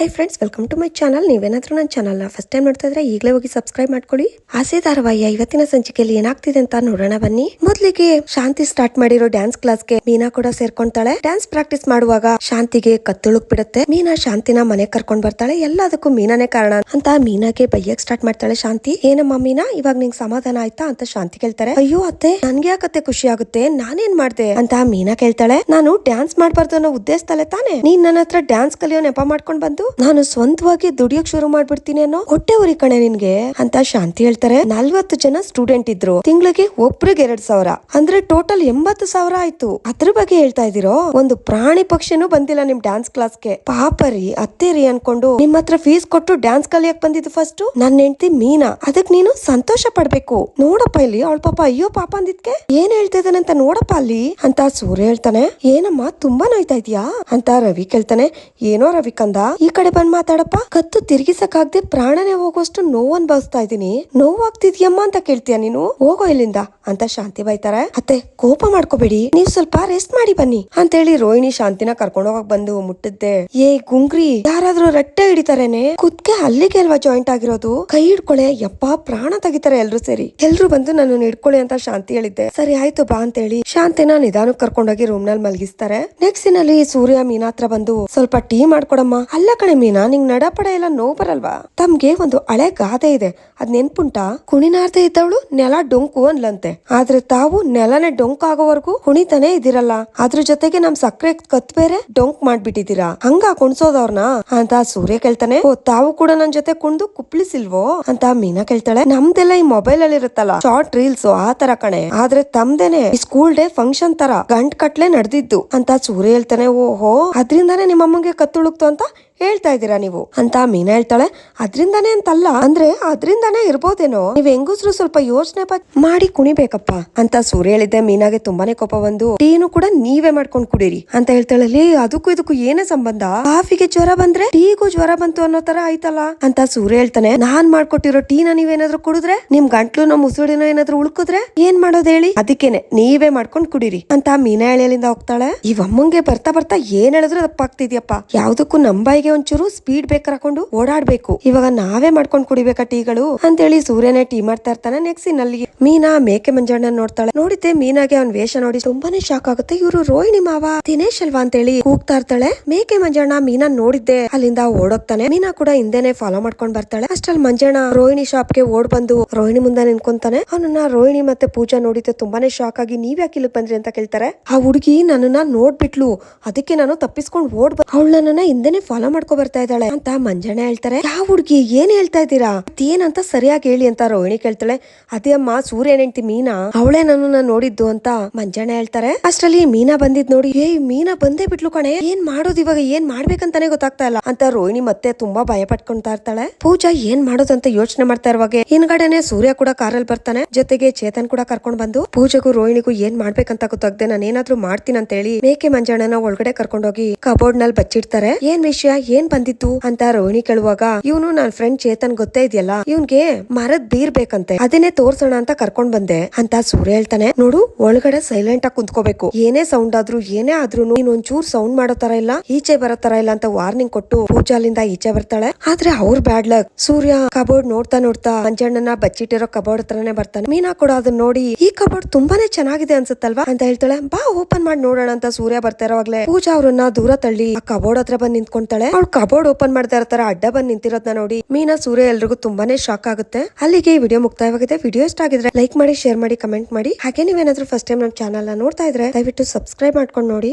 Hi friends welcome to my channel ನೀವೇನಾದ್ರೂ ನನ್ನ ಚಾನಲ್ನ ಫಸ್ಟ್ ಟೈಮ್ ನೋಡ್ತಾ ಇದ್ರೆ ಈಗಲೇ ಹೋಗಿ ಸಬ್ಸ್ಕ್ರೈಬ್ ಮಾಡ್ಕೊಳ್ಳಿ ಆಸೆ ಧಾರಾವಾಹಿಯ ಇವತ್ತಿನ ಸಂಚಿಕೆಯಲ್ಲಿ ಏನಾಗ್ತಿದೆ ಅಂತ ನೋಡೋಣ ಬನ್ನಿ. ಮೊದಲಿಗೆ ಶಾಂತಿ ಸ್ಟಾರ್ಟ್ ಮಾಡಿರೋ ಡ್ಯಾನ್ಸ್ ಕ್ಲಾಸ್ಗೆ ಮೀನಾ ಕೂಡ ಸೇರ್ಕೊಂತಾಳೆ. ಡ್ಯಾನ್ಸ್ ಪ್ರಾಕ್ಟೀಸ್ ಮಾಡುವಾಗ ಶಾಂತಿಗೆ ಕತ್ತುಳುಕ್ ಬಿಡುತ್ತೆ ಮೀನಾ ಶಾಂತಿನ ಮನೆ ಕರ್ಕೊಂಡ್ ಬರ್ತಾಳೆ. ಎಲ್ಲದಕ್ಕೂ ಮೀನಾನೇ ಕಾರಣ ಅಂತ ಮೀನಾಗೆ ಬೈಯಕ್ ಸ್ಟಾರ್ಟ್ ಮಾಡ್ತಾಳೆ ಶಾಂತಿ. ಏನಮ್ಮ ಮೀನಾ, ಇವಾಗ ನಿಂಗೆ ಸಮಾಧಾನ ಆಯ್ತಾ ಅಂತ ಶಾಂತಿ ಕೇಳ್ತಾರೆ. ಅಯ್ಯೋ ಅತ್ತೆ, ನನ್ಗೆ ಯಾಕತ್ತೆ ಖುಷಿ ಆಗುತ್ತೆ? ನಾನೇನ್ ಮಾಡ್ದೆ? ಅಂತ ಮೀನಾ ಕೇಳ್ತಾಳೆ. ನಾನು ಡ್ಯಾನ್ಸ್ ಮಾಡ್ಬಾರ್ದು ಅನ್ನೋ ಉದ್ದೇಶದಲ್ಲೇ ತಾನೆ. ನೀನ್ ನನ್ನ ಹತ್ರ ಡ್ಯಾನ್ಸ್ ಕಲಿಯೋ ನೆಪ ಮಾಡ್ಕೊಂಡ್ ಬಂದು ನಾನು ಸ್ವಂತವಾಗಿ ದುಡಿಯಕ್ ಶುರು ಮಾಡ್ಬಿಡ್ತೀನಿ ಅನ್ನೋ ಹೊಟ್ಟೆ ಉರಿ ಕಣೆ ನಿನ್ಗೆ ಅಂತ ಶಾಂತಿ ಹೇಳ್ತಾರೆ. ನಲ್ವತ್ತು ಜನ ಸ್ಟೂಡೆಂಟ್ ಇದ್ರು. ತಿಂಗಳಿಗೆ ಒಬ್ರಿಗೆ ಎರಡ್ ಸಾವಿರ. ಅಂದ್ರೆ ಟೋಟಲ್ ಎಂಬತ್ತು ಸಾವಿರ ಆಯ್ತು. ಅದ್ರ ಬಗ್ಗೆ ಹೇಳ್ತಾ ಇದೀರೋ ಒಂದು ಪ್ರಾಣಿ ಪಕ್ಷಿನೂ ಬಂದಿಲ್ಲ ನಿಮ್ ಡ್ಯಾನ್ಸ್ ಕ್ಲಾಸ್ಗೆ ಪಾಪರಿ, ಅತ್ತೇರಿ ಅನ್ಕೊಂಡು ನಿಮ್ ಹತ್ರ ಫೀಸ್ ಕೊಟ್ಟು ಡ್ಯಾನ್ಸ್ ಕಲಿಯಕ್ ಬಂದಿದ್ದು ಫಸ್ಟ್ ನನ್ನ ಹೆಂಡತಿ ಮೀನಾ. ಅದಕ್ ನೀನು ಸಂತೋಷ ಪಡ್ಬೇಕು. ನೋಡಪ್ಪ ಇಲ್ಲಿ ಅವಳ ಪಾಪ, ಅಯ್ಯೋ ಪಾಪ ಅಂದಿದ್ಕೆ. ಏನ್ ಹೇಳ್ತಾ ಅಂತ ನೋಡಪ್ಪ ಅಲ್ಲಿ? ಅಂತ ಸೂರ್ಯ ಹೇಳ್ತಾನೆ. ಏನಮ್ಮ, ತುಂಬಾ ನೋಯ್ತಾ ಇದೀಯಾ? ಅಂತ ರವಿ ಕೇಳ್ತಾನೆ. ಏನೋ ರವಿ ಕಂದ ಈ ಕಡೆ ಬಂದ್ ಮಾತಾಡಪ್ಪ. ಕತ್ತು ತಿರ್ಗಿಸಕ್ಕಾಗ್ದೆ ಪ್ರಾಣನೇ ಹೋಗೋಷ್ಟು ನೋವು ಅನ್ಭವಿಸ್ತಾ ಇದೀನಿ ನೋವಾಗ್ತಿದ್ಯಮ್ಮ ಅಂತ ಕೇಳ್ತೀಯ ನೀನು? ಹೋಗೋ ಇಲ್ಲಿಂದ, ಅಂತ ಶಾಂತಿ ಬೈತಾರೆ. ಅತ್ತೆ, ಕೋಪ ಮಾಡ್ಕೋಬೇಡಿ. ನೀವ್ ಸ್ವಲ್ಪ ರೆಸ್ಟ್ ಮಾಡಿ ಬನ್ನಿ, ಅಂತ ಹೇಳಿ ರೋಹಿಣಿ ಶಾಂತಿನ ಕರ್ಕೊಂಡು ಹೋಗಕ್ ಬಂದು ಮುಟ್ಟಿದ್ದೆ. ಏ ಗುಂಗ್ರಿ, ಯಾರಾದ್ರೂ ರಟ್ಟೆ ಹಿಡಿತಾರೇನೆ? ಕುದ್ಕೆ ಅಲ್ಲಿಗೆ ಅಲ್ವಾ ಜಾಯಿಂಟ್ ಆಗಿರೋದು? ಕೈ ಹಿಡ್ಕೊಳೆ, ಯಪ್ಪ, ಪ್ರಾಣ ತೆಗಿತಾರೆ ಎಲ್ರು ಸೇರಿ. ಎಲ್ರು ಬಂದು ನನ್ನ ಹಿಡ್ಕೊಳ್ಳಿ ಅಂತ ಶಾಂತಿ ಹೇಳಿದ್ದೆ. ಸರಿ, ಆಯ್ತು, ಬಾ ಅಂತ ಹೇಳಿ ಶಾಂತಿನ ನಿಧಾನಕ್ಕೆ ಕರ್ಕೊಂಡೋಗಿ ರೂಮ್ನಲ್ಲಿ ಮಲಗಿಸ್ತಾರೆ. ನೆಕ್ಸ್ಟ್ನಲ್ಲಿ ಸೂರ್ಯ ಮೀನಾತ್ರ ಬಂದು, ಸ್ವಲ್ಪ ಟೀ ಮಾಡ್ಕೊಡಮ್ಮ. ಅಲ್ಲ ಮೀನಾ, ನಿಂಗ್ ನಡಪಡ ಎಲ್ಲ ನೋವು ಬರಲ್ವಾ? ತಮ್ಗೆ ಒಂದು ಹಳೆ ಗಾದೆ ಇದೆ. ಅದ್ ನೆನ್ಪುಂಟ? ಕುಣಿನಾರ್ದೆ ಇದ್ದವಳು ನೆಲ ಡೊಂಕು ಅನ್ಲಂತೆ. ಆದ್ರೆ ತಾವು ನೆಲನೆ ಡೊಂಕ್ ಆಗೋವರೆಗೂ ಕುಣಿತಾನೆ ಇದಿರಲ್ಲ. ಅದ್ರ ಜೊತೆಗೆ ನಮ್ ಸಕ್ಕರೆ ಕತ್ ಬೇರೆ ಡೊಂಕ್ ಮಾಡ್ಬಿಟ್ಟಿದೀರಾ ಹಂಗ ಕುಣ್ಸೋದವ್ರನ ಅಂತ ಸೂರ್ಯ ಕೇಳ್ತಾನೆ. ಓ, ತಾವು ಕೂಡ ನನ್ ಜೊತೆ ಕುಣ್ದು ಕುಪ್ಲಿಸಿಲ್ವೋ? ಅಂತ ಮೀನಾ ಕೇಳ್ತಾಳೆ. ನಮ್ದೆಲ್ಲ ಈ ಮೊಬೈಲ್ ಅಲ್ಲಿ ಇರುತ್ತಲ್ಲ, ಶಾರ್ಟ್ ರೀಲ್ಸ್, ಆ ತರ ಕಣೆ. ಆದ್ರೆ ತಮ್ದೇನೆ ಸ್ಕೂಲ್ ಡೇ ಫಂಕ್ಷನ್ ತರ ಗಂಟ್ ಕಟ್ಲೆ ನಡೆದಿದ್ದು. ಅಂತ ಸೂರ್ಯ ಹೇಳ್ತಾನೆ. ಓಹೋ, ಅದ್ರಿಂದಾನೇ ನಿಮ್ಮಮ್ಮಂಗೆ ಕತ್ತುಳುಕ್ತು ಅಂತ ಹೇಳ್ತಾ ಇದ್ದೀರಾ ನೀವು? ಅಂತ ಮೀನಾ ಹೇಳ್ತಾಳೆ. ಅದ್ರಿಂದಾನೇ ಅಂತಲ್ಲ. ಅಂದ್ರೆ ಅದ್ರಿಂದಾನೇ ಇರ್ಬೋದೇನೋ? ನೀವ್ ಹೆಂಗಸ್ರು ಸ್ವಲ್ಪ ಯೋಚನೆ ಮಾಡಿ ಕುಣಿಬೇಕಪ್ಪ, ಅಂತ ಸೂರ್ಯ ಹೇಳಿದ್ದೆ. ಮೀನಾಗೆ ತುಂಬಾನೇ ಕೋಪ ಬಂದು, ಟೀನು ಕೂಡ ನೀವೇ ಮಾಡ್ಕೊಂಡ್ ಕುಡೀರಿ, ಅಂತ ಹೇಳ್ತಾಳೆ. ಅದಕ್ಕೂ ಇದಕ್ಕೂ ಏನೇ ಸಂಬಂಧ? ಕಾಫಿಗೆ ಜ್ವರ ಬಂದ್ರೆ ಟೀಗೂ ಜ್ವರ ಬಂತು ಅನ್ನೋ ತರ ಆಯ್ತಲ್ಲ, ಅಂತ ಸೂರ್ಯ ಹೇಳ್ತಾನೆ. ನಾನ್ ಮಾಡ್ಕೊಟ್ಟಿರೋ ಟೀನ ನೀವೇನಾದ್ರೂ ಕುಡಿದ್ರೆ? ನಿಮ್ ಗಂಟ್ಲು ನಮ್ ಮುಸುಡಿನ ಏನಾದ್ರೂ ಉಳ್ಕುದ್ರೆ ಏನ್ ಮಾಡೋದ್ ಹೇಳಿ? ಅದಕ್ಕೇನೆ, ನೀವೇ ಮಾಡ್ಕೊಂಡ್ ಕುಡೀರಿ, ಅಂತ ಮೀನಾ ಎಳೆಯಲಿಂದ ಹೋಗ್ತಾಳೆ. ಇವಮ್ಮಂಗೆ ಬರ್ತಾ ಬರ್ತಾ ಏನ್ ಹೇಳಿದ್ರು ತಪ್ಪಾಗ್ತಿದ್ಯಪ್ಪ ಯಾವ್ದಕ್ಕೂ ನಂಬಾಯಿಗೆ ಒಂಚೂರು ಸ್ಪೀಡ್ ಬೇಕರ್ ಹಾಕೊಂಡು ಓಡಾಡ್ಬೇಕು. ಇವಾಗ ನಾವೇ ಮಾಡ್ಕೊಂಡ್ ಕುಡಿಬೇಕಾ ಟೀಗಳು? ಅಂತೇಳಿ ಸೂರ್ಯನೇ ಟೀ ಮಾಡ್ತಾ ಇರ್ತಾನೆ ನೆಕ್ಸ್ಟ್ನಲ್ಲಿ ಮೀನಾ ಮೇಕೆ ಮಂಜಣ್ಣ ನೋಡ್ತಾಳೆ. ನೋಡಿದ್ದೆ ಮೀನಾಗೆ ಅವ್ನ್ ವೇಷ ನೋಡಿ ತುಂಬಾನೇ ಶಾಕ್ ಆಗುತ್ತೆ. ಇವರು ರೋಹಿಣಿ ಮಾವ, ದಿನೇಶ್ ಅಲ್ವಾ ಅಂತೇಳಿ ಕೂಗ್ತಾ ಇರ್ತಾಳೆ. ಮೇಕೆ ಮಂಜಣ್ಣ ಮೀನಾ ನೋಡಿದ್ದೆ. ಅಲ್ಲಿಂದ ಓಡೋಗ್ತಾನೆ. ಮೀನಾ ಕೂಡ ಹಿಂದೆನೆ ಫಾಲೋ ಮಾಡ್ಕೊಂಡ್ ಬರ್ತಾಳೆ. ಅಷ್ಟ್ರಲ್ಲಿ ಮಂಜಣ್ಣ ರೋಹಿಣಿ ಶಾಪ್ಗೆ ಓಡ್ ಬಂದು ರೋಹಿಣಿ ಮುಂದೆ ನಿಂತ್ಕೊಂತಾನೆ. ಅವನನ್ನ ರೋಹಿಣಿ ಮತ್ತೆ ಪೂಜಾ ನೋಡಿದ್ದೆ ತುಂಬಾನೇ ಶಾಕ್ ಆಗಿ ನೀವ್ ಯಾಕೆ ಇಲ್ಲಿ ಬಂದ್ರಿ ಅಂತ ಕೇಳ್ತಾರೆ. ಆ ಹುಡುಗಿ ನನ್ನನ್ನ ನೋಡ್ಬಿಟ್ಲು. ಅದಕ್ಕೆ ನಾನು ತಪ್ಪಿಸ್ಕೊಂಡ್ ಓಡ್ ಅವಳು ನನ್ನ ಹಿಂದೆನೆ ಫಾಲೋ ಮಾಡ್ಕೊ ಬರ್ತಾ ಇದ್ದಾಳೆ ಅಂತ ಮಂಜಣ್ಣ ಹೇಳ್ತಾರೆ. ಯಾವ ಹುಡುಗಿ? ಏನ್ ಹೇಳ್ತಾ ಇದ್ದೀರಾ? ಏನಂತ ಸರಿಯಾಗಿ ಹೇಳಿ ಅಂತ ರೋಹಿಣಿ ಕೇಳ್ತಾಳೆ. ಅದೇ ಅಮ್ಮ ಸೂರ್ಯ ಹೆಂಡತಿ ಮೀನಾ. ಅವಳೇ ನನ್ನ ನೋಡಿದ್ದು ಅಂತ ಮಂಜಣ್ಣ ಹೇಳ್ತಾರೆ. ಅಷ್ಟ್ರಲ್ಲಿ ಮೀನಾ ಬಂದಿದ್ ನೋಡಿ ಏ ಮೀನಾ ಬಂದೇ ಬಿಟ್ಲು ಕಣೆ. ಏನ್ ಮಾಡೋದು ಇವಾಗ? ಏನ್ ಮಾಡ್ಬೇಕಂತಾನೆ ಗೊತ್ತಾಗ್ತಾ ಇಲ್ಲ ಅಂತ ರೋಹಿಣಿ ಮತ್ತೆ ತುಂಬಾ ಭಯ ಪಟ್ಕೊಂತಾ ಇರ್ತಾಳೆ. ಪೂಜಾ ಏನ್ ಅಂತ ಯೋಚನೆ ಮಾಡ್ತಾ ಇರುವಾಗ, ಹಿಂದ್ಗಡೆನೆ ಸೂರ್ಯ ಕೂಡ ಕಾರಲ್ಲಿ ಬರ್ತಾನೆ. ಜೊತೆಗೆ ಚೇತನ್ ಕೂಡ ಕರ್ಕೊಂಡ್ ಬಂದು, ಪೂಜೆಗೂ ರೋಹಿಣಿಗೂ ಏನ್ ಮಾಡ್ಬೇಕಂತ ಗೊತ್ತಾಗ್ದೆ ನಾನು ಏನಾದ್ರೂ ಮಾಡ್ತೀನಿ ಅಂತ ಹೇಳಿ ಮೇಕೆ ಮಂಜಣ್ಣನ ಒಳಗಡೆ ಕರ್ಕೊಂಡೋಗಿ ಕಬೋರ್ಡ್ನಲ್ಲಿ ಬಚ್ಚಿಡ್ತಾರೆ. ಏನ್ ವಿಷಯ? ಏನ್ ಬಂದಿತ್ತು ಅಂತ ರೋಹಿಣಿ ಕೇಳುವಾಗ, ಇವನು ನನ್ನ ಫ್ರೆಂಡ್ ಚೇತನ್ ಗೊತ್ತೇ ಇದೆಯಲ್ಲ? ಇವನ್ಗೆ ಮರದ್ ಬೀರ್ ಬೇಕಂತೆ. ಅದನ್ನೇ ತೋರ್ಸೋಣ ಅಂತ ಕರ್ಕೊಂಡ್ ಬಂದೆ. ಅಂತ ಸೂರ್ಯ ಹೇಳ್ತಾನೆ, ನೋಡು, ಒಳಗಡೆ ಸೈಲೆಂಟ್ ಆಗಿ ಕುಂತ್ಕೋಬೇಕು. ಏನೇ ಸೌಂಡ್ ಆದ್ರೂ, ಏನೇ ಆದ್ರೂ ನೀನ್ ಒಂಚೂರ್ ಸೌಂಡ್ ಮಾಡೋ ತರ ಇಲ್ಲ, ಈಚೆ ಬರೋ ತರ ಇಲ್ಲ ಅಂತ ವಾರ್ನಿಂಗ್ ಕೊಟ್ಟು ಪೂಜಾಲಿಂದ ಈಚೆ ಬರ್ತಾಳೆ. ಆದ್ರೆ ಅವ್ರ ಬ್ಯಾಡ್ ಲಕ್ ಸೂರ್ಯ ಕಬೋರ್ಡ್ ನೋಡ್ತಾ ನೋಡ್ತಾ ಮಂಜಣ್ಣನ ಬಚ್ಚಿಟ್ಟಿರೋ ಕಬೋರ್ಡ್ ಹತ್ರನೇ ಬರ್ತಾನೆ. ಮೀನಾ ಕೂಡ ಅದನ್ನ ನೋಡಿ, ಈ ಕಬೋರ್ಡ್ ತುಂಬಾನೇ ಚೆನ್ನಾಗಿದೆ ಅನ್ಸುತ್ತಲ್ವಾ? ಅಂತ ಹೇಳ್ತಾಳೆ, ಬಾ ಓಪನ್ ಮಾಡಿ ನೋಡೋಣ, ಅಂತ ಸೂರ್ಯ ಬರ್ತಾ ಇರೋವಾಗ್ಲೇ ಪೂಜಾ ಅವ್ರನ್ನ ದೂರ ತಳ್ಳಿ ಆ ಕಬೋರ್ಡ್ ಹತ್ರ ಬಂದ್ ನಿಂತ್ಕೊಂತಾಳೆ. ಅವ್ಳು ಕಬೋರ್ಡ್ ಓಪನ್ ಮಾಡ್ತಾ ಇರ್ತಾರ ಅಡ್ಡ ಬಂದ್ ನಿಂತಿರೋದನ್ನ ನೋಡಿ ಮೀನಾ, ಸೂರ್ಯ ಎಲ್ರಿಗೂ ತುಂಬಾನೇ ಶಾಕ್ ಆಗುತ್ತೆ. ಅಲ್ಲಿಗೆ ಈ ವಿಡಿಯೋ ಮುಕ್ತಾಯವಾಗಿದೆ. ವಿಡಿಯೋ ಇಷ್ಟ ಆಗಿದ್ರೆ ಲೈಕ್ ಮಾಡಿ ಶೇರ್ ಮಾಡಿ ಕಮೆಂಟ್ ಮಾಡಿ. ಹಾಗೆ ನೀವೇನಾದ್ರೂ ಫಸ್ಟ್ ಟೈಮ್ ನಮ್ಮ ಚಾನಲ್ ನೋಡ್ತಾ ಇದ್ರೆ ದಯವಿಟ್ಟು ಸಬ್ಸ್ಕ್ರೈಬ್ ಮಾಡ್ಕೊಂಡು ನೋಡಿ.